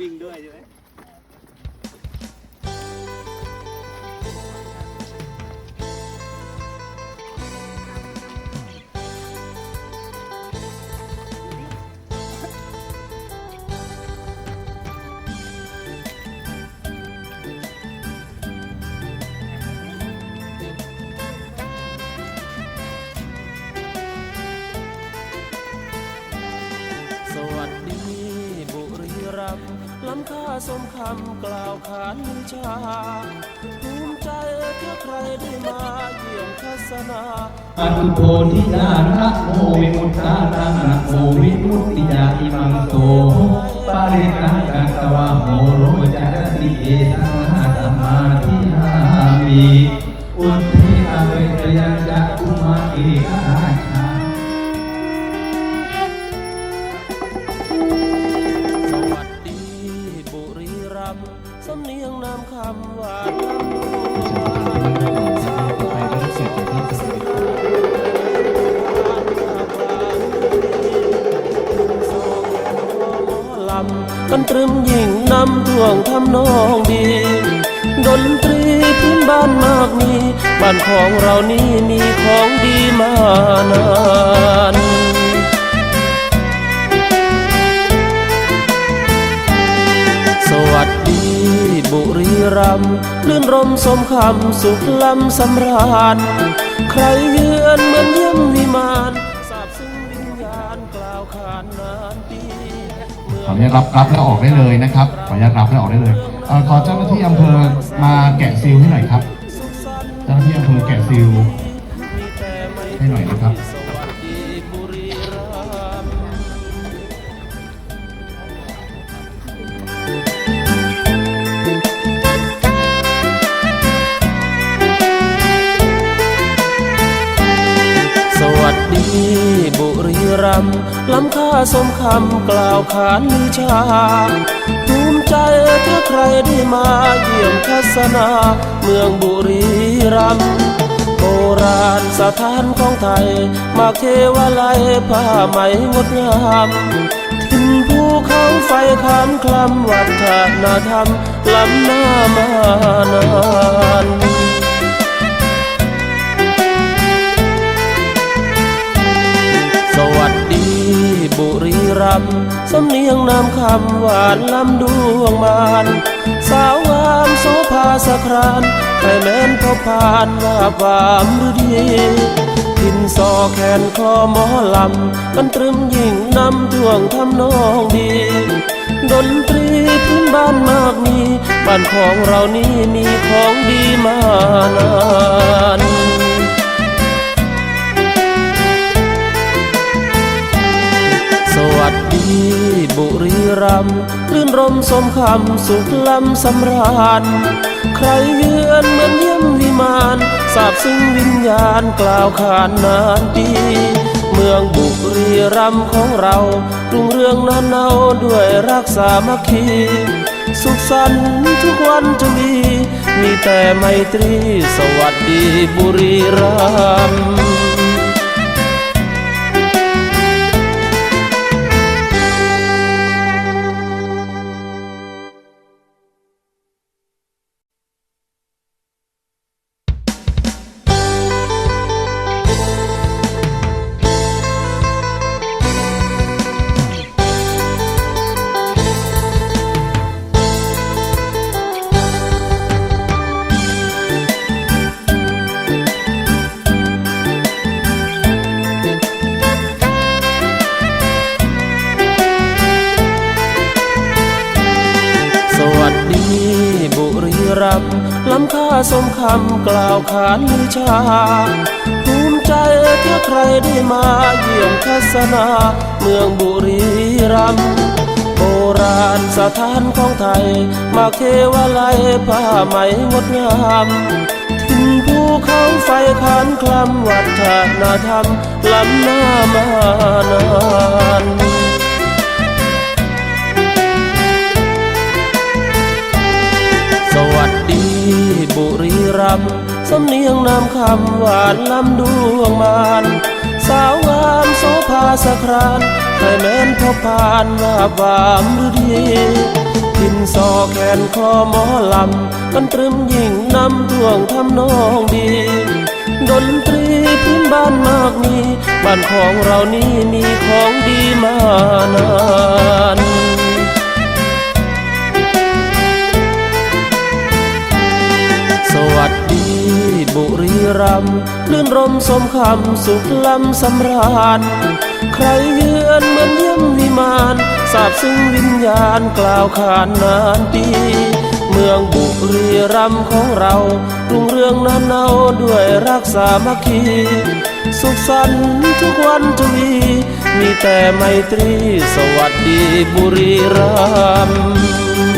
วิ่งด้วยใช่ไหมำค่าสมคำกล่าวขานลือชาภูมิใจถ้าใครได้มาเยี่ยมทัศนาปัตุโพธิญาณนะโมวิมุตตานังนะโมวิมุตติยาอิมังโต กันตรึมยิ่งนำท่วงทำนองดี ดนตรีพื้นบ้านมากมีบ้านของเรานี่มีของดีมานานสวัสดีบุรีรัมย์ลื่นรมสมคำสุขลำสำราญใครเยือนเหมือนเยี่ยมวิมานสาบซึ้งวิญญาณกล่าวขานนาน ขออนุญาตรับรับแล้วออกได้เลยนะครับ ขออนุญาตรับแล้วออกได้เลยเอ่อขอเจ้าหน้าที่อำเภอมาแกะซีลให้หน่อยครับ เจ้าหน้าที่อำเภอแกะซีลให้หน่อยนะครับ รีรัมย์ล้ำค่าสมคำกล่าวขานลือชาภูมิใจถ้าใครได้มาเยี่ยมทัศนา เมืองบุรีรัมย์โบราณสถานของไทย มาเทวาลัยผ้าไหมงดงามทินภูเขาไฟขานคลำวัฒนธรรมล้ำหน้ามานานามคำหวานลำดวงมานสาวงามโสภาสครานใครแม้นพบผ่านว่าความฤดีทินซอแขนคอหมอลำกันตรึมยิ่งนำท่วงทำนองดี ดนตรีพื้นบ้านมากมีบ้านของเรานี่มีของดีมานาน รีรัมย์รื่นรมสมคำสุขลำสำราญ ใครเยือนเหมือนเยี่ยมวิมานสาบซึ้งวิญญาณกล่าวขานนานปีเมืองบุรีรัมย์ของเรารุ่งเรืองนานเนาด้วยรักษามัคคี สุขสันต์ทุกวันจะมี มีแต่ไมตรี สวัสดีบุรีรัมย์ีบุรีรัมย์ล้ำค่าสมคำกล่าวขานลือชาภูมิใจถ้าใครได้มาเยี่ยมทัศนาเมืองบุรีรัมย์โบราณสถานของไทย มาเทวาลัยผ้าไหมงดงามทินภูเขาไฟขานคลำวัฒนธรรมล้ำหน้ามานาน รีรัมย์สำเนียงนามคำหวานลำดวงมานสาวงามโสภาสครานใครแม้นพบผ่านว่าความฤดีกินซอแขนคอหมอลำกันตรึมยิ่งนำท่วงทำนองดี ดนตรีพื้นบ้านมากมีบ้านของเรานี่มีของดีมานาน บุรีรัมลื่นรมสมคำสุขล้ำสำราญ ใครเยือนเหมือนเยี่ยมวิมานสาบซึ้งวิญญาณกล่าวขานนานปีเมืองบุรีรัมของเรารุ่งเรืองนานเนาด้วยรักษามัคคี สุขสันต์ทุกวันทวี มีแต่ไมตรีสวัสดีบุรีรัมย์